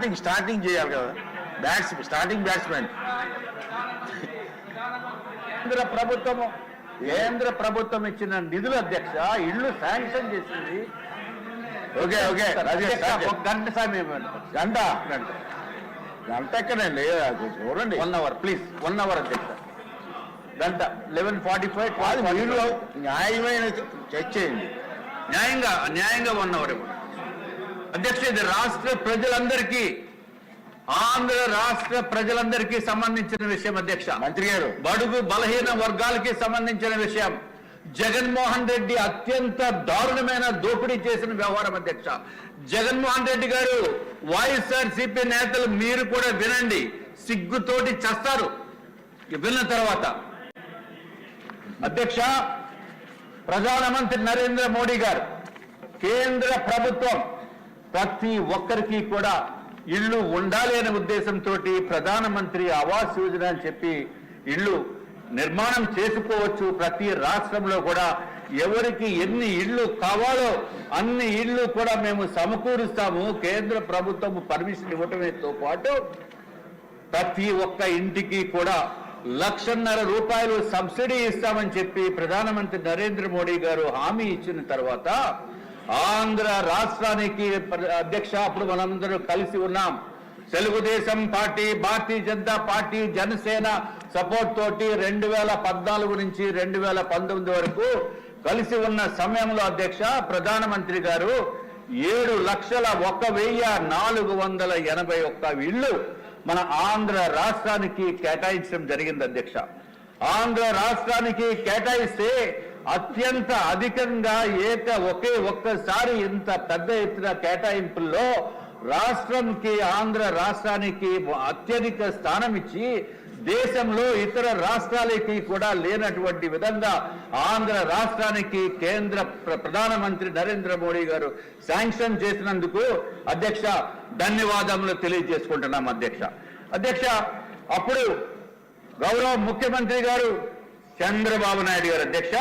Starting starting చేయాలి కదా. Bats starting batsmen కేంద్ర ప్రభుత్వము కేంద్ర ప్రభుత్వం ఇచ్చిన నిధుల అధ్యక్ష ఇల్లు శాంక్షన్ చేసింది. Okay okay. గంట సమయం గంట గంట. ఎక్కడండి? అది చూడండి. One hour please one hour అధ్యక్ష. గంట. లెవెన్ ఫార్టీ ఫైవ్ న్యాయమైన చెక్ చేయండి. న్యాయంగా న్యాయంగా వన్ అవర్ అధ్యక్ష ఇది రాష్ట్ర ప్రజలందరికీ ఆంధ్ర రాష్ట్ర ప్రజలందరికీ సంబంధించిన విషయం అధ్యక్ష. మంత్రి గారు. బడుగు బలహీన వర్గాలకి సంబంధించిన విషయం. జగన్మోహన్ రెడ్డి అత్యంత దారుణమైన దోపిడీ చేసిన వ్యవహారం అధ్యక్ష. జగన్మోహన్ రెడ్డి గారు వైఎస్ఆర్ సిపి నేతలు మీరు కూడా వినండి. సిగ్గుతోటి చస్తారు. విన్న తర్వాత. అధ్యక్ష ప్రధానమంత్రి నరేంద్ర మోడీ గారు కేంద్ర ప్రభుత్వం ప్రతి ఒక్కరికి కూడా ఇల్లు ఉండాలి అనే ఉద్దేశంతో ప్రధానమంత్రి ఆవాస్ యోజన అని చెప్పి ఇల్లు నిర్మాణం చేసుకోవచ్చు. ప్రతి రాష్ట్రంలో కూడా ఎవరికి ఎన్ని ఇళ్ళు కావాలో అన్ని ఇళ్ళు కూడా మేము సమకూరుస్తాము. కేంద్ర ప్రభుత్వం పర్మిషన్ ఇవ్వటమేతో పాటు ప్రతి ఒక్క ఇంటికి కూడా లక్షన్నర రూపాయలు సబ్సిడీ ఇస్తామని చెప్పి ప్రధానమంత్రి నరేంద్ర మోడీ గారు హామీ ఇచ్చిన తర్వాత ఆంధ్ర రాష్ట్రానికి అధ్యక్ష అప్పుడు మనందరూ కలిసి ఉన్నాం. Telugudesam party Bharatiya Janata party Janasena support తోటి రెండు వేల పద్నాలుగు నుంచి రెండు వేల పంతొమ్మిది వరకు కలిసి ఉన్న సమయంలో అధ్యక్ష ప్రధానమంత్రి గారు ఏడు లక్షల ఒక వెయ్యి నాలుగు వందల ఎనభై ఒక్క ఇళ్ళు మన ఆంధ్ర రాష్ట్రానికి కేటాయించడం జరిగింది అధ్యక్ష. ఆంధ్ర రాష్ట్రానికి కేటాయిస్తే అత్యంత అధికంగా ఏక ఒకే ఒక్కసారి ఇంత పెద్ద ఎత్తున కేటాయింపుల్లో రాష్ట్రంకి ఆంధ్ర రాష్ట్రానికి అత్యధిక స్థానం ఇచ్చి దేశంలో ఇతర రాష్ట్రాలకి కూడా లేనటువంటి విధంగా ఆంధ్ర రాష్ట్రానికి కేంద్ర ప్ర- ప్రధానమంత్రి నరేంద్ర మోడీ గారు శాంక్షన్ చేసినందుకు అధ్యక్ష ధన్యవాదములు తెలియజేసుకుంటున్నాం అధ్యక్ష. అధ్యక్ష అప్పుడు గౌరవ ముఖ్యమంత్రి గారు చంద్రబాబు నాయుడు గారు అధ్యక్ష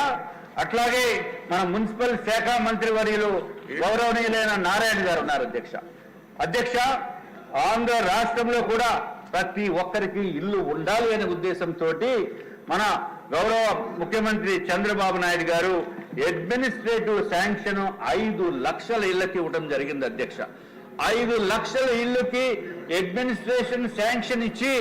అట్లాగే మన మున్సిపల్ శాఖ మంత్రి వర్యులు గౌరవనీయులైన నారాయణ గారు ఉన్నారు అధ్యక్ష. అధ్యక్ష ఆంధ్ర రాష్ట్రంలో కూడా ప్రతి ఒక్కరికి ఇల్లు ఉండాలి అనే ఉద్దేశంతో మన గౌరవ ముఖ్యమంత్రి చంద్రబాబు నాయుడు గారు అడ్మినిస్ట్రేటివ్ శాంక్షన్ ఐదు లక్షల ఇళ్ళకి ఇవ్వడం జరిగింది అధ్యక్ష. ఐదు లక్షల ఇల్లుకి అడ్మినిస్ట్రేషన్ శాంక్షన్ ఇచ్చి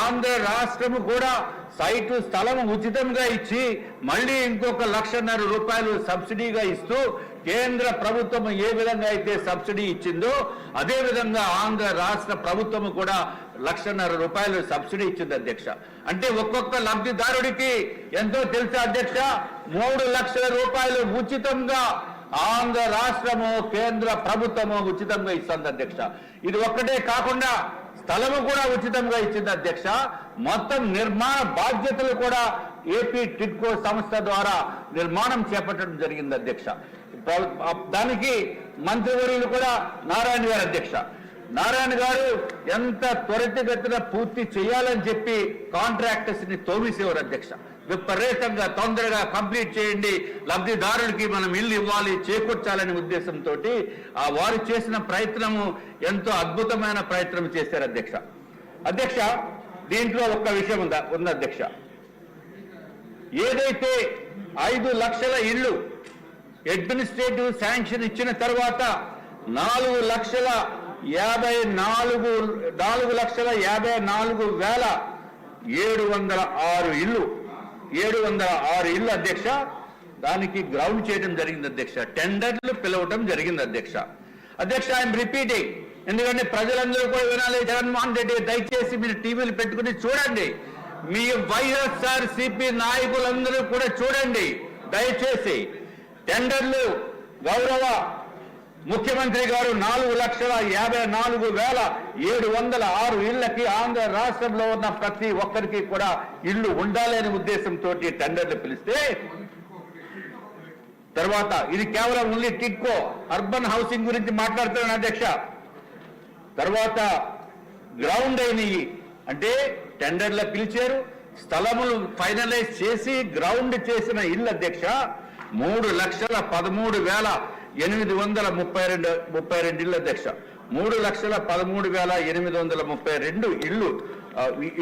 ఆంధ్ర రాష్ట్రము కూడా సైటు స్థలం ఉచితంగా ఇచ్చి మళ్ళీ ఇంకొక లక్షన్నర రూపాయలు సబ్సిడీగా ఇస్తూ కేంద్ర ప్రభుత్వం ఏ విధంగా అయితే సబ్సిడీ ఇచ్చిందో అదే విధంగా ఆంధ్ర రాష్ట్ర ప్రభుత్వం కూడా లక్షన్నర రూపాయలు సబ్సిడీ ఇచ్చింది అధ్యక్ష. అంటే ఒక్కొక్క లబ్ధిదారుడికి ఎంతో తెలుసా అధ్యక్ష? మూడు లక్షల రూపాయలు ఉచితంగా ఆంధ్ర రాష్ట్రము కేంద్ర ప్రభుత్వము ఉచితంగా ఇస్తుంది అధ్యక్ష. ఇది ఒక్కటే కాకుండా స్థలము కూడా ఉచితంగా ఇచ్చింది అధ్యక్ష. మొత్తం నిర్మాణ బాధ్యతలు కూడా ఏపీ టిడ్కో సంస్థ ద్వారా నిర్మాణం చేపట్టడం జరిగింది అధ్యక్ష. దానికి మంత్రివర్యులు కూడా నారాయణ గారు అధ్యక్ష. నారాయణ గారు ఎంత త్వరితగతిన పూర్తి చేయాలని చెప్పి కాంట్రాక్టర్స్ని తోమిసేవారు అధ్యక్ష. విపరీతంగా తొందరగా కంప్లీట్ చేయండి. లబ్ధిదారులకి మనం ఇల్లు ఇవ్వాలి చేకూర్చాలనే ఉద్దేశంతో ఆ వారు చేసిన ప్రయత్నము ఎంతో అద్భుతమైన ప్రయత్నం చేశారు అధ్యక్ష. అధ్యక్ష దీంట్లో ఒక్క విషయం ఉందా? ఉంది అధ్యక్ష. ఏదైతే ఐదు లక్షల ఇళ్ళు అడ్మినిస్ట్రేటివ్ శాంక్షన్ ఇచ్చిన తర్వాత నాలుగు లక్షల యాభై నాలుగు నాలుగు లక్షల యాభై నాలుగు వేల ఏడు వందల ఆరు ఇల్లు ఏడు వందల ఆరు ఇళ్ళు అధ్యక్ష. దానికి గ్రౌండ్ చేయడం జరిగింది అధ్యక్ష. టెండర్లు పిలవటం జరిగింది అధ్యక్ష. అధ్యక్ష ఐఎమ్ రిపీటింగ్ ఎందుకంటే ప్రజలందరూ కూడా వినాలి జగన్మోహన్ రెడ్డి దయచేసి మీరు టీవీలు పెట్టుకుని చూడండి. మీ వైఎస్ఆర్ సిపి నాయకులందరూ కూడా చూడండి. దయచేసి టెండర్లు గౌరవ ముఖ్యమంత్రి గారు నాలుగు లక్షల యాభై నాలుగు వేల ఏడు వందల ఆరు ఇళ్ళకి ఆంధ్ర రాష్ట్రంలో ఉన్న ప్రతి ఒక్కరికి కూడా ఇల్లు ఉండాలనే ఉద్దేశంతో టెండర్లు పిలిస్తే తర్వాత ఇది కేవలం ఓన్లీ టిక్కో అర్బన్ హౌసింగ్ గురించి మాట్లాడుతున్నాను అధ్యక్ష. తర్వాత గ్రౌండ్ అయినవి అంటే టెండర్లు పిలిచారు స్థలములు ఫైనలైజ్ చేసి గ్రౌండ్ చేసిన ఇల్లు అధ్యక్ష మూడు లక్షల పదమూడు వేల ఎనిమిది వందల ముప్పై రెండు ముప్పై రెండు ఇళ్ళ అధ్యక్ష. మూడు లక్షల పదమూడు వేల ఎనిమిది వందల ముప్పై రెండు ఇళ్ళు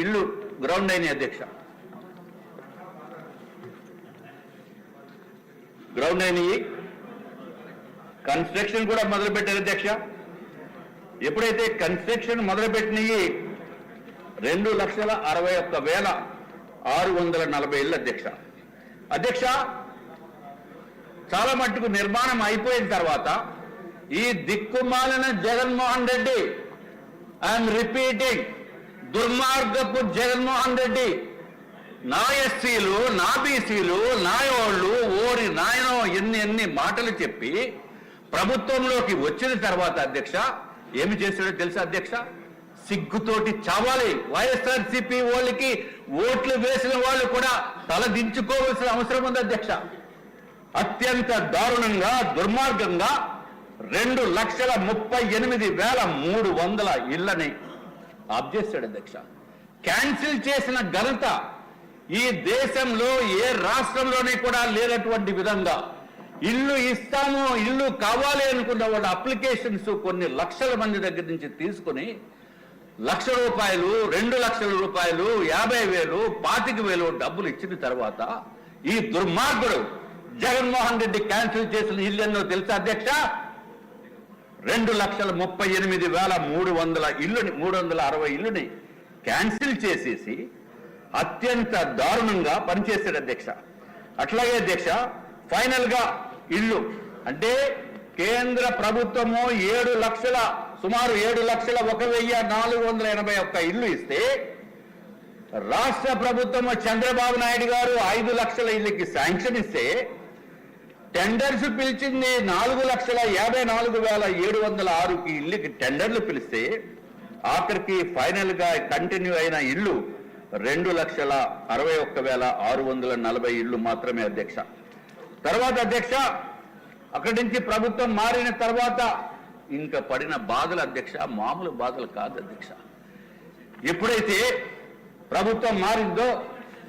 ఇళ్ళు గ్రౌండ్ అయినాయి అధ్యక్ష. గ్రౌండ్ అయినాయి. కన్స్ట్రక్షన్ కూడా మొదలుపెట్టారు అధ్యక్ష. ఎప్పుడైతే కన్స్ట్రక్షన్ మొదలుపెట్టినవి రెండు లక్షల అరవై ఒక్క వేల ఆరు వందల నలభై ఇళ్ళు అధ్యక్ష. అధ్యక్ష చాలా మట్టుకు నిర్మాణం అయిపోయిన తర్వాత ఈ దిక్కుమాలిన జగన్మోహన్ రెడ్డి ఐఎమ్ రిపీటింగ్ దుర్మార్గపు జగన్మోహన్ రెడ్డి. నా ఎస్సీలు నా బీసీలు నాయోళ్ళు ఓరి నాయనో ఎన్ని ఎన్ని మాటలు చెప్పి ప్రభుత్వంలోకి వచ్చిన తర్వాత అధ్యక్ష ఏమి చేశాడో తెలుసా అధ్యక్ష? సిగ్గుతోటి చావాలి. వైఎస్ఆర్సీపీ వాళ్ళకి ఓట్లు వేసిన వాళ్ళు కూడా తల దించుకోవాల్సిన అవసరం ఉంది అధ్యక్ష. అత్యంత దారుణంగా దుర్మార్గంగా రెండు లక్షల ముప్పై ఎనిమిది వేల మూడు వందల ఇళ్ళని ఆప్ చేశాడు అధ్యక్ష. క్యాన్సిల్ చేసిన ఘనత ఈ దేశంలో ఏ రాష్ట్రంలోనే కూడా లేనటువంటి విధంగా ఇల్లు ఇస్తాము ఇల్లు కావాలి అనుకున్న వాళ్ళ అప్లికేషన్స్ కొన్ని లక్షల మంది దగ్గర నుంచి తీసుకుని లక్ష రూపాయలు రెండు లక్షల రూపాయలు యాభై వేలు పాతిక వేలు డబ్బులు ఇచ్చిన తర్వాత ఈ దుర్మార్గుడు జగన్మోహన్ రెడ్డి క్యాన్సిల్ చేసిన ఇల్లెన్నో తెలుసా అధ్యక్ష? రెండు లక్షల ముప్పై ఎనిమిది వేల మూడు వందల ఇల్లుని మూడు వందల అరవై ఇల్లుని క్యాన్సిల్ చేసేసి అత్యంత దారుణంగా పనిచేశాడు అధ్యక్ష. అట్లాగే అధ్యక్ష ఫైనల్గా ఇల్లు అంటే కేంద్ర ప్రభుత్వము ఏడు లక్షల సుమారు ఏడు లక్షల ఒక వెయ్యి నాలుగు వందల ఎనభై ఒక్క ఇల్లు ఇస్తే రాష్ట్ర ప్రభుత్వము చంద్రబాబు నాయుడు గారు ఐదు లక్షల ఇల్లుకి శాంక్షన్ ఇస్తే టెండర్స్ పిలిచింది నాలుగు లక్షల యాభై నాలుగు వేల ఏడు వందల ఆరుకి ఇల్లుకి టెండర్లు పిలిస్తే ఆఖరికి ఫైనల్గా కంటిన్యూ అయిన ఇల్లు రెండు లక్షల అరవై ఒక్క వేల ఆరు వందల నలభై ఇల్లు మాత్రమే అధ్యక్ష. తర్వాత అధ్యక్ష అక్కడి నుంచి ప్రభుత్వం మారిన తర్వాత ఇంకా పడిన బాధలు అధ్యక్ష మామూలు బాధలు కాదు అధ్యక్ష. ఎప్పుడైతే ప్రభుత్వం మారిందో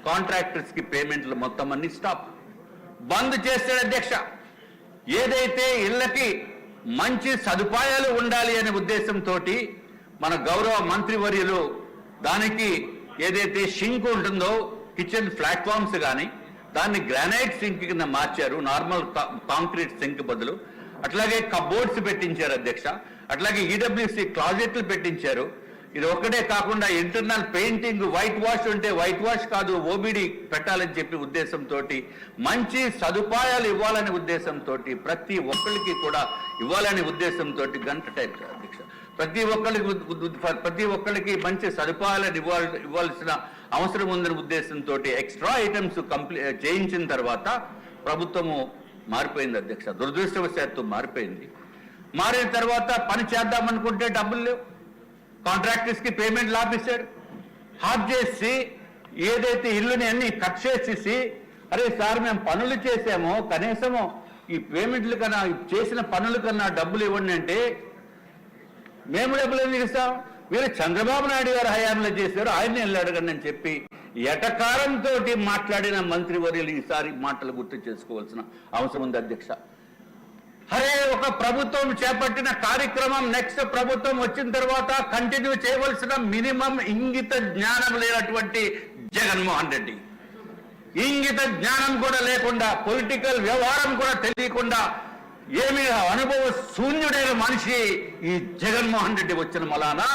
కాంట్రాక్టర్స్కి పేమెంట్లు మొత్తం అన్ని స్టాప్. బంద్ చేస్తాడు అధ్యక్ష. ఏదైతే ఇళ్ళకి మంచి సదుపాయాలు ఉండాలి అనే ఉద్దేశంతో మన గౌరవ మంత్రివర్యులు దానికి ఏదైతే షింక్ ఉంటుందో కిచెన్ ప్లాట్ఫామ్స్ కానీ దాన్ని గ్రానైట్ సింక్ కింద మార్చారు నార్మల్ కాంక్రీట్ సింక్ బదులు. అట్లాగే కబోర్డ్స్ పెట్టించారు అధ్యక్ష. అట్లాగే ఈడబ్ల్యూసి క్లాజెట్లు పెట్టించారు. ఇది ఒక్కటే కాకుండా ఇంటర్నల్ పెయింటింగ్ వైట్ వాష్ ఉంటే వైట్ వాష్ కాదు ఓబిడి పెట్టాలని చెప్పి ఉద్దేశంతో మంచి సదుపాయాలు ఇవ్వాలనే ఉద్దేశంతో ప్రతి ఒక్కరికి కూడా ఇవ్వాలనే ఉద్దేశంతో గంట టైం అధ్యక్ష. ప్రతి ఒక్కరికి ప్రతి ఒక్కరికి మంచి సదుపాయాలను ఇవ్వాలి ఇవ్వాల్సిన అవసరం ఉందనే ఉద్దేశంతో ఎక్స్ట్రా ఐటమ్స్ కంప్లీ చేయించిన తర్వాత ప్రభుత్వము మారిపోయింది అధ్యక్ష. దురదృష్టవశాత్తు మారిపోయింది. మారిన తర్వాత పని చేద్దామనుకుంటే డబ్బులు లేవు. కాంట్రాక్టర్స్కి పేమెంట్ లాభిస్తాడు. హాఫ్ చేసి ఏదైతే ఇల్లుని అన్ని కట్ చేసేసి అరే సార్ మేము పనులు చేసామో కనీసము ఈ పేమెంట్లు కన్నా చేసిన పనుల కన్నా డబ్బులు ఇవ్వండి అంటే మేము డబ్బులు ఎందుకు ఇస్తాం? వీరు చంద్రబాబు నాయుడు గారు హయాంలో చేశారు ఆయన వెళ్ళి అడగండి అని చెప్పి ఎటకారంతో మాట్లాడిన మంత్రివర్యులు ఈసారి మాటలు గుర్తు చేసుకోవాల్సిన అవసరం ఉంది అధ్యక్ష. అరే ఒక ప్రభుత్వం చేపట్టిన కార్యక్రమం నెక్స్ట్ ప్రభుత్వం వచ్చిన తర్వాత కంటిన్యూ చేయవలసిన మినిమం ఇంగిత జ్ఞానం లేనటువంటి జగన్మోహన్ రెడ్డి. ఇంగిత జ్ఞానం కూడా లేకుండా పొలిటికల్ వ్యవహారం కూడా తెలియకుండా ఏమి అనుభవ శూన్యుడైన మనిషి ఈ జగన్మోహన్ రెడ్డి వచ్చిన మలానా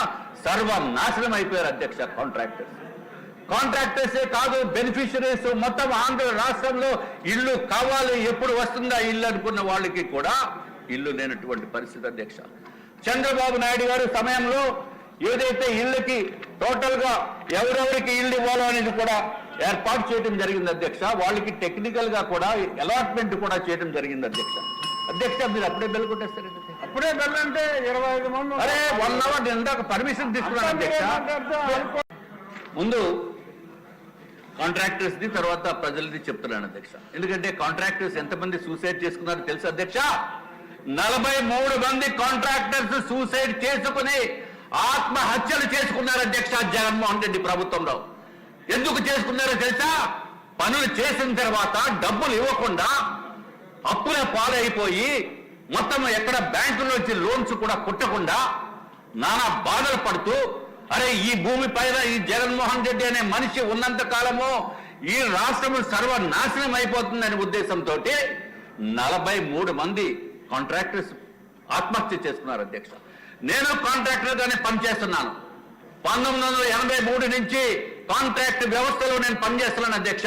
సర్వం నాశనం అయిపోయారు అధ్యక్ష కాంట్రాక్టర్స్. కాంట్రాక్టర్సే కాదు బెనిఫిషరీస్ మొత్తం ఆంధ్ర రాష్ట్రంలో ఇల్లు కావాలి ఎప్పుడు వస్తుందా ఇల్లు అనుకున్న వాళ్ళకి కూడా ఇల్లు లేనటువంటి పరిస్థితి అధ్యక్ష. చంద్రబాబు నాయుడు గారు సమయంలో ఏదైతే ఇళ్ళకి టోటల్గా ఎవరెవరికి ఇల్లు ఇవ్వాలో అనేది కూడా ఏర్పాటు చేయడం జరిగింది అధ్యక్ష. వాళ్ళకి టెక్నికల్గా కూడా అలాట్మెంట్ కూడా చేయడం జరిగింది అధ్యక్ష. అధ్యక్ష మీరు అప్పుడే బెల్ కొట్టేస్తారండి అప్పుడే వెళ్ళంటే ఇరవై ఐదు మంది అరే వన్ అవర్ ఇందాక పర్మిషన్ తీసుకున్నాను అధ్యక్ష. ముందు కాంట్రాక్టర్స్ ది తర్వాత ప్రజలది చెప్తున్నాను అధ్యక్ష. ఎందుకంటే కాంట్రాక్టర్స్ ఎంతమంది సూసైడ్ చేసుకున్నారో తెలుసు అధ్యక్ష? నలభై మూడు మంది కాంట్రాక్టర్స్ సూసైడ్ చేసుకుని ఆత్మహత్యలు చేసుకున్నారు అధ్యక్ష జగన్మోహన్ రెడ్డి ప్రభుత్వంలో. ఎందుకు చేసుకున్నారో తెలుసా? పనులు చేసిన తర్వాత డబ్బులు ఇవ్వకుండా అప్పుల పాలైపోయి మొత్తం ఎక్కడ బ్యాంకులోంచి లోన్స్ కూడా కుట్టకుండా నానా బాధలు పడుతూ అరే ఈ భూమి పైన ఈ జగన్మోహన్ రెడ్డి అనే మనిషి ఉన్నంత కాలము ఈ రాష్ట్రము సర్వనాశనం అయిపోతుందనే ఉద్దేశంతో నలభై మూడు మంది కాంట్రాక్టర్స్ ఆత్మహత్య చేసుకున్నారు అధ్యక్ష. నేను కాంట్రాక్టర్గానే పనిచేస్తున్నాను. పంతొమ్మిది వందల ఎనభై మూడు నుంచి కాంట్రాక్ట్ వ్యవస్థలో నేను పనిచేస్తున్నాను అధ్యక్ష.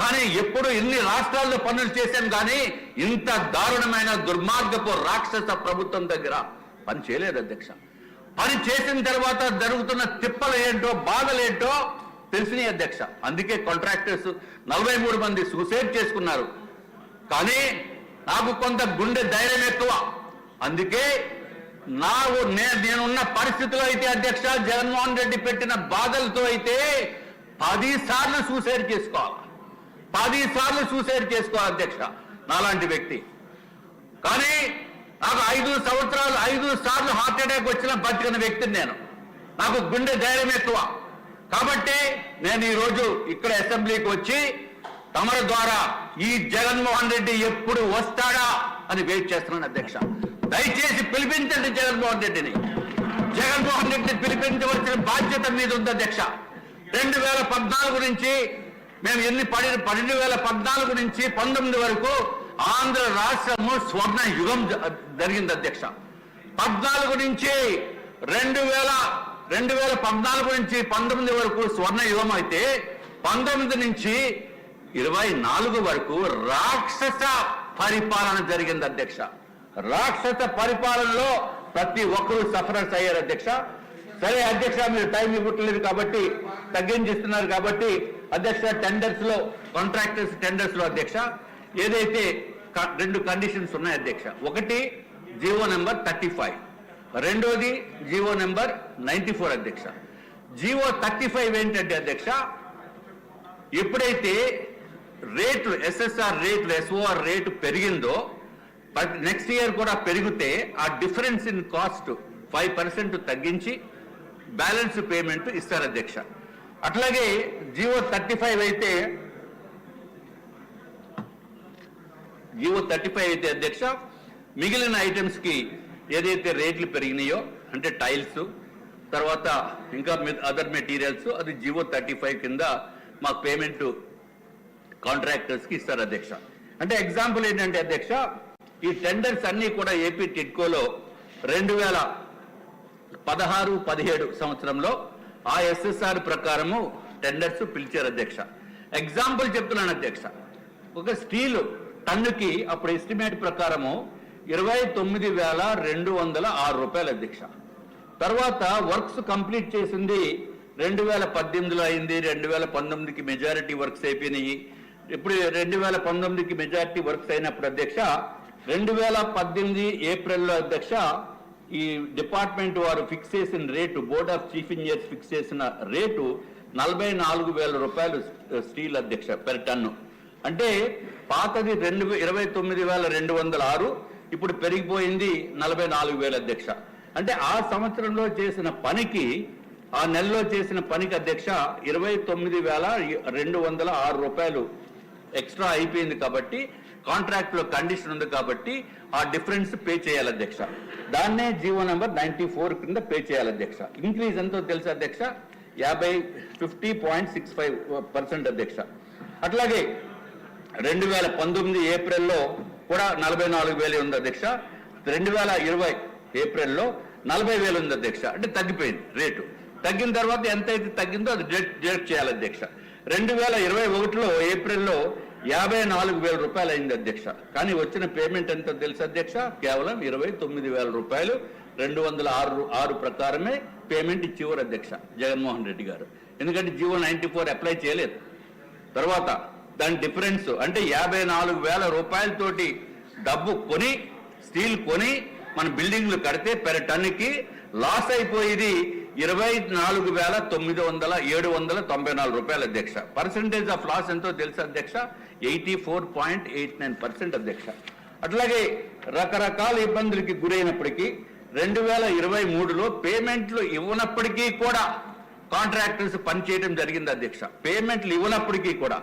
కానీ ఎప్పుడు ఇన్ని రాష్ట్రాల్లో పనులు చేశాను కానీ ఇంత దారుణమైన దుర్మార్గపు రాక్షస ప్రభుత్వం దగ్గర పని చేయలేదు అధ్యక్ష. పని చేసిన తర్వాత జరుగుతున్న తిప్పలు ఏంటో బాధలు ఏంటో తెలిసినాయి అధ్యక్ష. అందుకే కాంట్రాక్టర్స్ నలభై మూడు మంది సూసైడ్ చేసుకున్నారు. కానీ నాకు కొంత గుండె ధైర్యం ఎక్కువ. అందుకే నాకు నేనున్న పరిస్థితిలో అయితే అధ్యక్ష జగన్మోహన్ రెడ్డి పెట్టిన బాధలతో అయితే పది సార్లు సూసైడ్ చేసుకోవాలి? పది సార్లు సూసైడ్ చేసుకోవాలి అధ్యక్ష? నాలాంటి వ్యక్తి. కానీ నాకు ఐదు సంవత్సరాలు ఐదు సార్లు హార్ట్ అటాక్ వచ్చిన బతికిన వ్యక్తిని నేను. నాకు గుండె ధైర్యం ఎక్కువ. కాబట్టి నేను ఈరోజు ఇక్కడ అసెంబ్లీకి వచ్చి తమర ద్వారా ఈ జగన్మోహన్ రెడ్డి ఎప్పుడు వస్తాడా అని వెయిట్ చేస్తున్నాను అధ్యక్ష. దయచేసి పిలిపించండి జగన్మోహన్ రెడ్డిని. జగన్మోహన్ రెడ్డిని పిలిపించవలసిన బాధ్యత మీద ఉంది అధ్యక్ష. రెండు వేల పద్నాలుగు నుంచి మేము ఎన్ని పడి పన్నెండు వేల పద్నాలుగు నుంచి పంతొమ్మిది వరకు ఆంధ్ర రాష్ట్రము స్వర్ణ యుగం జ- జరిగింది అధ్యక్ష. పద్నాలుగు నుంచి రెండు వేల రెండు వేల పద్నాలుగు నుంచి పంతొమ్మిది వరకు స్వర్ణ యుగం అయితే పంతొమ్మిది నుంచి ఇరవై నాలుగు వరకు రాక్షస పరిపాలన జరిగింది అధ్యక్ష. రాక్షస పరిపాలనలో ప్రతి ఒక్కరూ సఫరర్స్ అయ్యారు అధ్యక్ష. సరే అధ్యక్ష మీరు టైం ఇవ్వట్లేదు కాబట్టి తగ్గించిస్తున్నారు కాబట్టి అధ్యక్ష టెండర్స్లో కాంట్రాక్టర్స్ టెండర్స్లో అధ్యక్ష. ఏదైతే క- రెండు కండిషన్స్ ఉన్నాయి అధ్యక్ష. ఒకటి జీవో నెంబర్ థర్టీ ఫైవ్. రెండోది జీవో నెంబర్ నైన్టీ ఫోర్ అధ్యక్ష. జీవో థర్టీ ఫైవ్ ఏంటంటే అధ్యక్ష ఎప్పుడైతే రేట్లు ఎస్ఎస్ఆర్ రేట్లు ఎస్ఓఆర్ రేటు పెరిగిందో నెక్స్ట్ ఇయర్ కూడా పెరిగితే ఆ difference in cost five percent తగ్గించి బ్యాలెన్స్ పేమెంట్ ఇస్తారు అధ్యక్ష. అట్లాగే జియో థర్టీ ఫైవ్ అయితే జివో థర్టీ ఫైవ్ అయితే అధ్యక్ష మిగిలిన ఐటమ్స్కి ఏదైతే రేట్లు పెరిగినాయో అంటే టైల్స్ తర్వాత ఇంకా అదర్ మెటీరియల్స్ అది జివో థర్టీ ఫైవ్ కింద మాకు పేమెంట్ కాంట్రాక్టర్స్కి ఇస్తారు అధ్యక్ష. అంటే ఎగ్జాంపుల్ ఏంటంటే అధ్యక్ష ఈ టెండర్స్ అన్నీ కూడా ఏపీ టిడ్కోలో రెండు వేల పదహారు పదిహేడు సంవత్సరంలో ఆ ఎస్ఎస్ఆర్ ప్రకారము టెండర్స్ పిలిచారు అధ్యక్ష. ఎగ్జాంపుల్ చెప్తున్నాను అధ్యక్ష. ఒక స్టీలు టన్నుకి అప్పుడు ఎస్టిమేట్ ప్రకారము ఇరవై తొమ్మిది వేల రెండు వందల ఆరు రూపాయలు అధ్యక్ష తర్వాత వర్క్స్ కంప్లీట్ చేసింది రెండు వేల పద్దెనిమిదిలో అయింది రెండు వేల పంతొమ్మిదికి మెజారిటీ వర్క్స్ అయిపోయినాయి. ఇప్పుడు రెండు వేల పంతొమ్మిదికి మెజారిటీ వర్క్స్ అయినప్పుడు అధ్యక్ష రెండు వేల పద్దెనిమిది ఏప్రిల్లో అధ్యక్ష ఈ డిపార్ట్మెంట్ వారు ఫిక్స్ చేసిన rate board of chief engineers fix చేసిన రేటు నలభై నాలుగు వేల రూపాయలు స్టీల్ అధ్యక్ష పెర్ టన్ను అంటే పాతది రెండు ఇరవై తొమ్మిది వేల రెండు వందల ఆరు ఇప్పుడు పెరిగిపోయింది నలభై నాలుగు వేల అధ్యక్ష. అంటే ఆ సంవత్సరంలో చేసిన పనికి ఆ నెలలో చేసిన పనికి అధ్యక్ష ఇరవై తొమ్మిది వేల రెండు వందల ఆరు రూపాయలు ఎక్స్ట్రా అయిపోయింది కాబట్టి కాంట్రాక్ట్లో కండిషన్ ఉంది కాబట్టి ఆ డిఫరెన్స్ పే చేయాలి అధ్యక్ష. దాన్నే జీవో నెంబర్ నైన్టీ ఫోర్ కింద పే చేయాలి అధ్యక్ష. ఇంక్రీజ్ ఎంతో తెలుసు అధ్యక్ష? యాభై fifty point six five percent అధ్యక్ష. అట్లాగే రెండు వేల పంతొమ్మిది ఏప్రిల్లో కూడా నలభై నాలుగు వేలు ఉంది అధ్యక్ష. రెండు వేల ఇరవై ఏప్రిల్లో నలభై వేలు ఉంది అధ్యక్ష. అంటే తగ్గిపోయింది రేటు. తగ్గిన తర్వాత ఎంత అయితే తగ్గిందో అది డిడక్ట్ డిడక్ట్ చేయాలి అధ్యక్ష. రెండు వేల ఇరవై ఒకటిలో ఏప్రిల్లో యాభై నాలుగు వేల రూపాయలు అయింది అధ్యక్ష. కానీ వచ్చిన పేమెంట్ ఎంతో తెలుసు అధ్యక్ష? కేవలం ఇరవై తొమ్మిది వేల రూపాయలు. రెండు వందల ఆరు ఆరు ప్రకారమే పేమెంట్ ఇచ్చేవారు అధ్యక్ష జగన్మోహన్ రెడ్డి గారు. ఎందుకంటే జియో నైన్టీ ఫోర్ అప్లై చేయలేదు. తర్వాత దాని డిఫరెన్స్ అంటే యాభై నాలుగు వేల రూపాయలతోటి డబ్బు కొని స్టీల్ కొని మన బిల్డింగ్లు కడితే పెర్ టన్కి లాస్ అయిపోయేది ఇరవై నాలుగు వేల తొమ్మిది వందల ఏడు వందల తొంభై నాలుగు రూపాయలు అధ్యక్ష. పర్సంటేజ్ ఆఫ్ లాస్ ఎంతో తెలుసు అధ్యక్ష? Eighty four point eight nine percent అధ్యక్ష. అట్లాగే రకరకాల ఇబ్బందులకి గురైనప్పటికీ రెండు వేల ఇరవై మూడులో పేమెంట్లు ఇవ్వనప్పటికీ కూడా కాంట్రాక్టర్స్ పనిచేయడం జరిగింది అధ్యక్ష. పేమెంట్లు ఇవ్వనప్పటికీ కూడా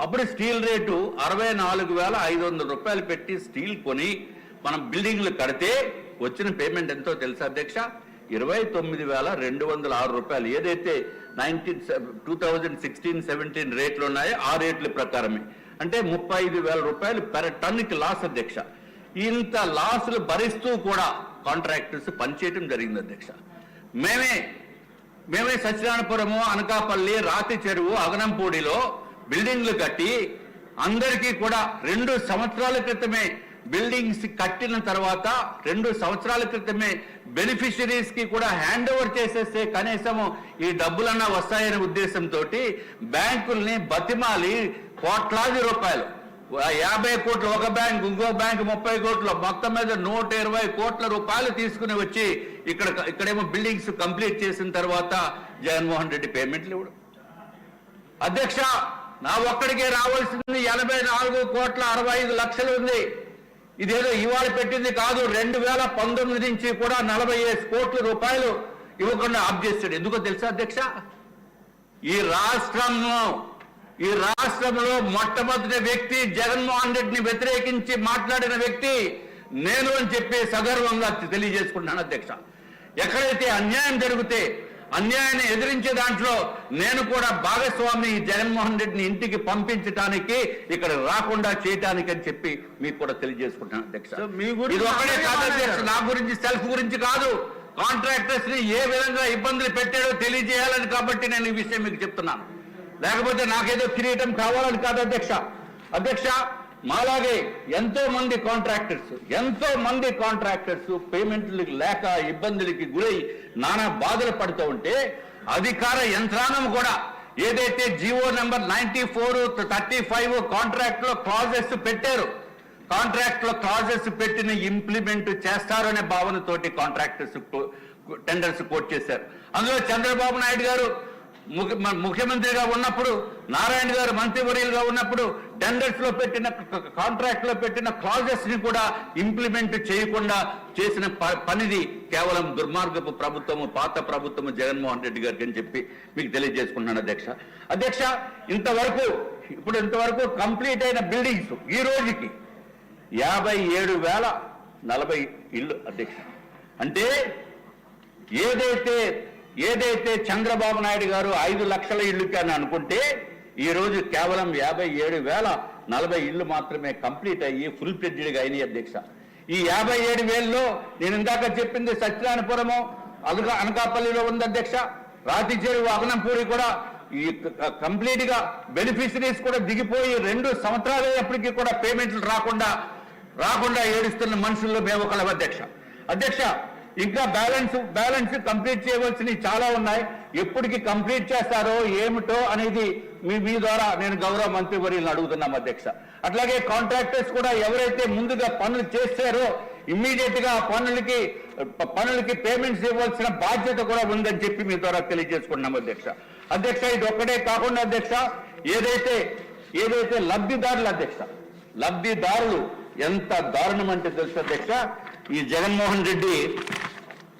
అప్పుడు స్టీల్ రేటు అరవై నాలుగు వేల ఐదు వందల రూపాయలు పెట్టి స్టీల్ కొని మనం బిల్డింగ్లు కడితే వచ్చిన పేమెంట్ ఎంతో తెలుసా అధ్యక్ష? ఇరవై తొమ్మిది వేల రెండు వందల ఆరు రూపాయలు. ఏదైతే nineteen two thousand sixteen seventeen రేట్లు ఉన్నాయో ఆ రేట్ల ప్రకారమే. అంటే ముప్పై ఐదు వేల రూపాయలు పెర టన్నుకి లాస్ అధ్యక్ష. ఇంత లాసులు భరిస్తూ కూడా కాంట్రాక్టర్స్ పనిచేయటం జరిగింది అధ్యక్ష. మేమే మేమే సత్యనారాయణపురము అనకాపల్లి రాతి చెరువు అగనంపూడిలో బిల్డింగ్లు కట్టి అందరికీ కూడా రెండు సంవత్సరాల క్రితమే బిల్డింగ్స్ కట్టిన తర్వాత రెండు సంవత్సరాల క్రితమే బెనిఫిషరీస్కి కూడా హ్యాండ్ ఓవర్ చేసేస్తే కనీసము ఈ డబ్బులన్నా వస్తాయనే ఉద్దేశంతో బ్యాంకుల్ని బతిమాలి కోట్లాది రూపాయలు. యాభై కోట్లు ఒక బ్యాంక్ ఇంకో బ్యాంక్ ముప్పై కోట్లు మొత్తం మీద నూట ఇరవై కోట్ల రూపాయలు తీసుకుని వచ్చి ఇక్కడ ఇక్కడేమో బిల్డింగ్స్ కంప్లీట్ చేసిన తర్వాత జగన్మోహన్ రెడ్డి పేమెంట్లు ఇవ్వడం. అధ్యక్ష నా ఒక్కడికే రావాల్సింది ఎనభై నాలుగు కోట్ల అరవై ఐదు లక్షలు ఉంది. ఇదేదో ఇవాళ పెట్టింది కాదు రెండు వేల పంతొమ్మిది నుంచి కూడా నలభై ఐదు కోట్ల రూపాయలు ఇవ్వకుండా ఆప్ చేశాడు ఎందుకో తెలుసా అధ్యక్ష? ఈ రాష్ట్రంలో ఈ రాష్ట్రంలో మొట్టమొదటి వ్యక్తి జగన్మోహన్ రెడ్డిని వ్యతిరేకించి మాట్లాడిన వ్యక్తి నేను అని చెప్పి సగర్వంగా తెలియజేసుకుంటున్నాను అధ్యక్ష. ఎక్కడైతే అన్యాయం జరిగితే అన్యాయాన్ని ఎదిరించే దాంట్లో నేను కూడా భాగస్వామి జగన్మోహన్ రెడ్డిని ఇంటికి పంపించడానికి ఇక్కడ రాకుండా చేయటానికి అని చెప్పి మీకు కూడా అధ్యక్ష. ఇది కాదు మాట్లాడారు. అధ్యక్ష నా గురించి సెల్ఫ్ గురించి కాదు. కాంట్రాక్టర్స్ని ఏ విధంగా ఇబ్బందులు పెట్టాడో తెలియజేయాలని కాబట్టి నేను ఈ విషయం మీకు చెప్తున్నాను. లేకపోతే నాకేదో కిరీటం కావాలని కాదు అధ్యక్ష. అధ్యక్ష మాలాగే ఎంతో మంది కాంట్రాక్టర్స్ ఎంతో మంది కాంట్రాక్టర్స్ పేమెంట్లు లేక ఇబ్బందులకి గురై నానా బాధలు పడుతూ ఉంటే అధికార యంత్రాంగం కూడా ఏదైతే GO number ninety four thirty five కాంట్రాక్ట్లో clauses పెట్టారు కాంట్రాక్ట్లో క్లాజెస్ పెట్టిన ఇంప్లిమెంట్ చేస్తారనే భావనతోటి కాంట్రాక్టర్స్ టెండర్స్ కోట్ చేశారు. అందులో చంద్రబాబు నాయుడు గారు ముఖ్యమంత్రిగా ఉన్నప్పుడు నారాయణ గారు మంత్రివర్యులుగా ఉన్నప్పుడు టెండర్స్లో పెట్టిన కాంట్రాక్ట్లో పెట్టిన క్లాజెస్ని కూడా ఇంప్లిమెంట్ చేయకుండా చేసిన ప- పనిది కేవలం దుర్మార్గపు ప్రభుత్వము పాత ప్రభుత్వము జగన్మోహన్ రెడ్డి గారికి అని చెప్పి మీకు తెలియజేసుకుంటున్నాను అధ్యక్ష. అధ్యక్ష ఇంతవరకు ఇప్పుడు ఇంతవరకు కంప్లీట్ అయిన బిల్డింగ్స్ ఈ రోజుకి యాభై ఏడు వేల నలభై ఇల్లు అధ్యక్ష. అంటే ఏదైతే ఏదైతే చంద్రబాబు నాయుడు గారు ఐదు లక్షల ఇళ్ళు కానీ అనుకుంటే ఈరోజు కేవలం యాభై ఏడు వేల నలభై ఇల్లు మాత్రమే కంప్లీట్ అయ్యి ఫుల్ ఫ్లెడ్జ్డ్గా అయినాయి అధ్యక్ష. ఈ యాభై ఏడు వేలలో నేను ఇందాక చెప్పింది సత్యనారాయణపురము అదుగా అనకాపల్లిలో ఉంది అధ్యక్ష. రాతి చెరువు కూడా ఈ కంప్లీట్గా బెనిఫిషరీస్ కూడా దిగిపోయి రెండు సంవత్సరాలు అయ్యేప్పటికీ కూడా పేమెంట్లు రాకుండా రాకుండా ఏడుస్తున్న మనుషుల్లో మేము ఒకళ్ళం అధ్యక్ష. అధ్యక్ష ఇంకా బ్యాలెన్స్ బ్యాలెన్స్ కంప్లీట్ చేయవలసినవి చాలా ఉన్నాయి. ఎప్పటికి కంప్లీట్ చేస్తారో ఏమిటో అనేది మీ మీ ద్వారా నేను గౌరవ మంత్రి వర్యులను అడుగుతున్నాం అధ్యక్ష. అట్లాగే కాంట్రాక్టర్స్ కూడా ఎవరైతే ముందుగా పనులు చేస్తారో ఇమ్మీడియట్గా పనులకి పనులకి పేమెంట్స్ ఇవ్వాల్సిన బాధ్యత కూడా ఉందని చెప్పి మీ ద్వారా తెలియజేసుకుంటున్నాం అధ్యక్ష. అధ్యక్ష ఇది ఒక్కటే కాకుండా అధ్యక్ష ఏదైతే ఏదైతే లబ్ధిదారులు అధ్యక్ష లబ్ధిదారులు ఎంత దారుణం అంటే తెలుసు అధ్యక్ష? ఈ జగన్మోహన్ రెడ్డి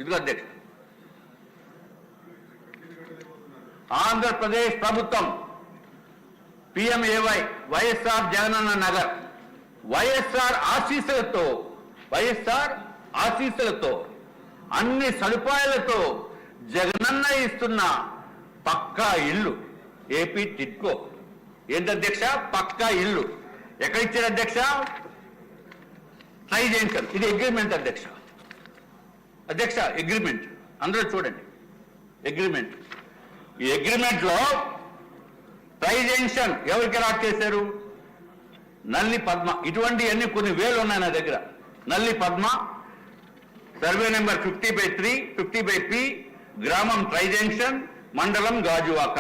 ఇదిగో అధ్యక్ష ఆంధ్రప్రదేశ్ ప్రభుత్వం PMAY YSR Jagananna Nagar YSR ఆశీస్సులతో వైఎస్ఆర్ ఆశీస్సులతో అన్ని సదుపాయాలతో జగనన్న ఇస్తున్న పక్కా ఇల్లు ఏపీ టిట్కో ఏంటి అధ్యక్ష? పక్కా ఇల్లు. ఎక్కడ ఇచ్చారు అధ్యక్ష? ట్రై చేయించారు. ఇది అగ్రిమెంట్ అధ్యక్ష. అధ్యక్ష అగ్రిమెంట్ అందరూ చూడండి. అగ్రిమెంట్ ఈ అగ్రిమెంట్లో ట్రై జంక్షన్ ఎవరికి అలాట్ చేశారు? నల్లి పద్మ. ఇటువంటి అన్ని కొన్ని వేలు ఉన్నాయి నా దగ్గర. Nalli Padma survey number fifty by three fifty by P గ్రామం ట్రై జంక్షన్ మండలం గాజువాక.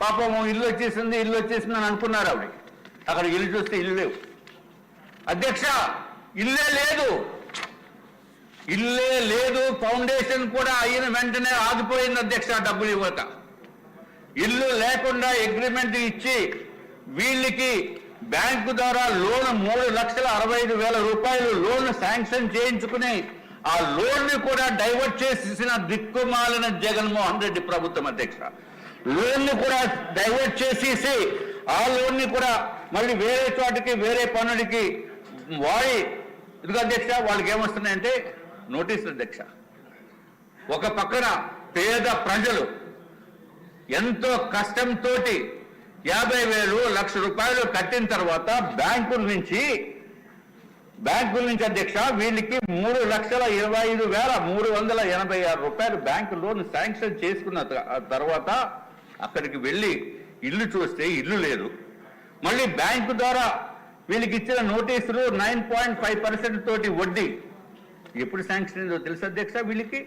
పాపం ఇల్లు వచ్చేసింది ఇల్లు వచ్చేసింది అని అనుకున్నారు ఆవిడ. అక్కడ ఇల్లు చూస్తే ఇల్లు లేవు. అధ్యక్ష ఇల్లే లేదు. ఇల్లే లేదు ఫౌండేషన్ కూడా అయిన వెంటనే ఆగిపోయింది అధ్యక్ష డబ్బులు ఇవ్వక. ఇల్లు లేకుండా అగ్రిమెంట్ ఇచ్చి వీళ్ళకి బ్యాంకు ద్వారా లోన్ మూడు లక్షల అరవై ఐదు వేల రూపాయలు లోన్ శాంక్షన్ చేయించుకుని ఆ లోన్ని కూడా డైవర్ట్ చేసేసిన దిక్కుమాలిన జగన్మోహన్ రెడ్డి ప్రభుత్వం అధ్యక్ష. లోన్ని కూడా డైవర్ట్ చేసేసి ఆ లోన్ని కూడా మళ్ళీ వేరే చోటకి వేరే పనులకి వాడి. ఎందుకు అధ్యక్ష వాళ్ళకి ఏమొస్తున్నాయంటే నోటీసులు అధ్యక్ష. ఒక పక్కన పేద ప్రజలు ఎంతో కష్టంతో యాభై వేలు లక్ష రూపాయలు కట్టిన తర్వాత బ్యాంకుల నుంచి బ్యాంకుల నుంచి అధ్యక్ష వీళ్ళకి మూడు లక్షల ఇరవై ఐదు వేల మూడు వందల ఎనభై ఆరు రూపాయలు బ్యాంకు లోన్ శాంక్షన్ చేసుకున్న తర్వాత అక్కడికి వెళ్ళి ఇల్లు చూస్తే ఇల్లు లేదు. మళ్ళీ బ్యాంకు ద్వారా వీళ్ళకి ఇచ్చిన నోటీసులు నైన్ పాయింట్ ఫైవ్ పర్సెంట్ తోటి వడ్డీ ఎప్పుడు శాంక్షన్ అయిందో తెలుసు అధ్యక్ష వీళ్ళకి?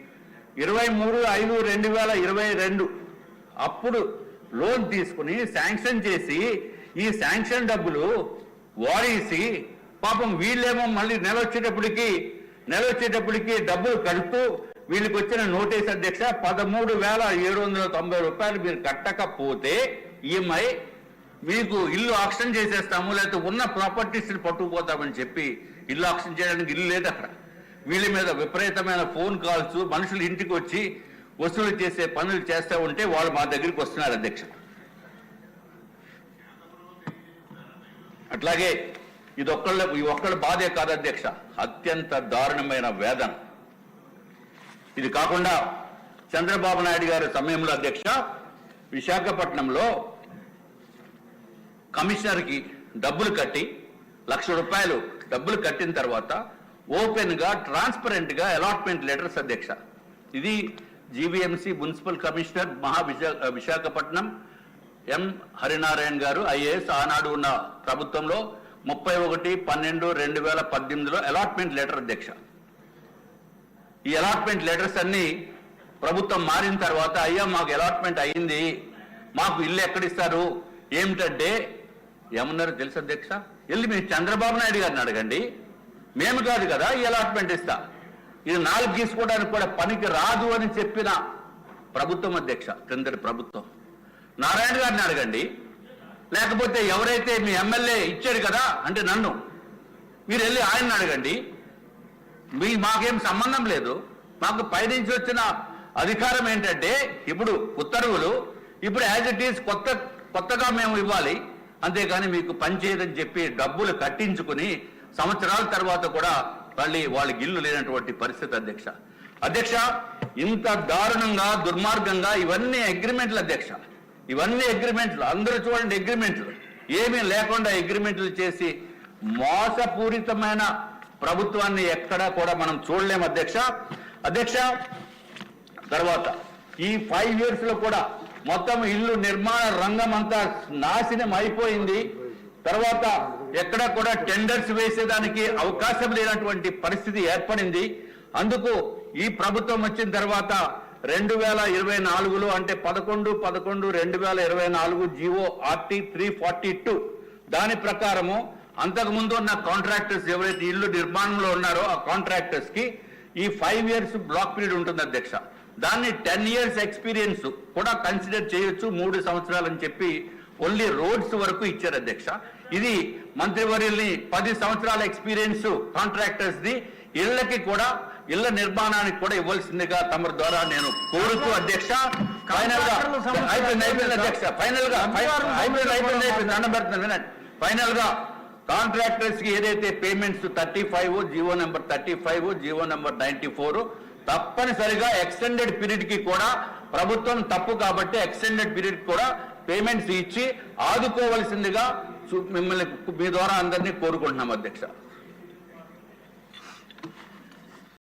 ఇరవై మూడు ఐదు రెండు వేల ఇరవై రెండు. అప్పుడు లోన్ తీసుకుని శాంక్షన్ చేసి ఈ శాంక్షన్ డబ్బులు వాడేసి పాపం వీళ్ళేమో మళ్ళీ నెల వచ్చేటప్పటికి నెల వచ్చేటప్పటికి డబ్బులు కడుతూ వీళ్ళకి వచ్చిన నోటీస్ అధ్యక్ష పదమూడు వేల ఏడు వందల తొంభై రూపాయలు మీరు కట్టకపోతే ఈఎంఐ మీకు ఇల్లు ఆక్షన్ చేసేస్తాము లేకపోతే ఉన్న ప్రాపర్టీస్ని పట్టుకుపోతామని చెప్పి ఇల్లు ఆక్షన్ చేయడానికి ఇల్లు లేదు అక్కడ. వీళ్ళ మీద విపరీతమైన ఫోన్ కాల్స్ మనుషులు ఇంటికి వచ్చి వసూలు చేసే పనులు చేస్తూ ఉంటే వాళ్ళు మా దగ్గరికి వస్తున్నారు అధ్యక్ష. అట్లాగే ఇది ఒక్కళ్ళ ఈ ఒక్కళ్ళ బాధే కాదు అధ్యక్ష అత్యంత దారుణమైన వేదన. ఇది కాకుండా చంద్రబాబు నాయుడు గారి సమయంలో అధ్యక్ష విశాఖపట్నంలో కమిషనర్కి డబ్బులు కట్టి లక్ష రూపాయలు డబ్బులు కట్టిన తర్వాత ఓపెన్గా ట్రాన్స్పరెంట్గా అలాట్మెంట్ లెటర్స్ అధ్యక్ష. ఇది జీవీఎంసీ మున్సిపల్ కమిషనర్ మహా విశాఖపట్నం ఎం హరినారాయణ గారు ఐఏఎస్ ఆనాడు ఉన్న ప్రభుత్వంలో ముప్పై ఒకటి పన్నెండు రెండు వేల పద్దెనిమిదిలో అలాట్మెంట్ లెటర్ అధ్యక్ష. ఈ అలాట్మెంట్ లెటర్స్ అన్నీ ప్రభుత్వం మారిన తర్వాత అయ్యా మాకు అలాట్మెంట్ అయింది మాకు ఇల్లు ఎక్కడిస్తారు ఏమిటంటే ఏమన్నారు తెలుసు అధ్యక్ష? వెళ్ళి మీరు చంద్రబాబు నాయుడు గారిని అడగండి. మేము కాదు కదా ఈ అలాట్మెంట్ ఇస్తా. ఇది నాలుగు తీసుకోవడానికి కూడా పనికి రాదు అని చెప్పిన ప్రభుత్వం అధ్యక్ష క్రిందటి ప్రభుత్వం. నారాయణ గారిని అడగండి. లేకపోతే ఎవరైతే మీ ఎమ్మెల్యే ఇచ్చాడు కదా అంటే నన్ను మీరు వెళ్ళి ఆయన్ని అడగండి. మీ మాకేం సంబంధం లేదు. మాకు పైనుంచి వచ్చిన అధికారం ఏంటంటే ఇప్పుడు ఉత్తర్వులు ఇప్పుడు యాజ్ ఇట్ ఈస్ కొత్త కొత్తగా మేము ఇవ్వాలి. అంతేగాని మీకు పనిచేయదని చెప్పి డబ్బులు కట్టించుకుని సంవత్సరాల తర్వాత కూడా మళ్ళీ వాళ్ళకి ఇల్లు లేనటువంటి పరిస్థితి అధ్యక్ష. అధ్యక్ష ఇంత దారుణంగా దుర్మార్గంగా ఇవన్నీ అగ్రిమెంట్లు అధ్యక్ష. ఇవన్నీ అగ్రిమెంట్లు అందరూ చూడండి అగ్రిమెంట్లు ఏమీ లేకుండా అగ్రిమెంట్లు చేసి మోసపూరితమైన ప్రభుత్వాన్ని ఎక్కడా కూడా మనం చూడలేం అధ్యక్ష. అధ్యక్ష తర్వాత ఈ ఫైవ్ ఇయర్స్లో కూడా మొత్తం ఇల్లు నిర్మాణ రంగం అంతా నాశనం అయిపోయింది. తర్వాత ఎక్కడ కూడా టెండర్స్ వేసేదానికి అవకాశం లేనటువంటి పరిస్థితి ఏర్పడింది. అందుకు ఈ ప్రభుత్వం వచ్చిన తర్వాత రెండు వేల ఇరవై నాలుగులో అంటే పదకొండు పదకొండు రెండు వేల ఇరవై నాలుగు GO RT three forty two దాని ప్రకారము అంతకుముందు ఉన్న కాంట్రాక్టర్స్ ఎవరైతే ఇల్లు నిర్మాణంలో ఉన్నారో ఆ కాంట్రాక్టర్స్కి ఈ ఫైవ్ ఇయర్స్ బ్లాక్ పీరియడ్ ఉంటుంది అధ్యక్ష. దాన్ని టెన్ ఇయర్స్ ఎక్స్పీరియన్స్ కూడా కన్సిడర్ చేయొచ్చు మూడు సంవత్సరాలు అని చెప్పి ఓన్లీ రోడ్స్ వరకు ఇచ్చారు అధ్యక్ష. ఇది మంత్రివర్యుల్ని పది సంవత్సరాల ఎక్స్పీరియన్స్ కాంట్రాక్టర్స్ ది ఇళ్ళకి కూడా ఇళ్ళ నిర్మాణానికి కూడా ఇవ్వాల్సిందిగా తమ ద్వారా నేను కోరుతూ అధ్యక్ష. ఫైనల్గా అయిపోయింది అయిపోయింది అధ్యక్ష? ఫైనల్గా అయిపోయింది అయిపోయింది అయిపోయింది. దండం పెడుతున్నాను వినండి. ఫైనల్గా కాంట్రాక్టర్స్కి ఏదైతే payments thirty five GO number thirty five GO number ninety four తప్పనిసరిగా ఎక్స్టెండెడ్ పీరియడ్కి కూడా ప్రభుత్వం తప్పు కాబట్టి ఎక్స్టెండెడ్ పీరియడ్ కూడా పేమెంట్స్ ఇచ్చి ఆదుకోవలసిందిగా మిమ్మల్ని మీ ద్వారా అందరినీ కోరుకుంటున్నాం అధ్యక్ష.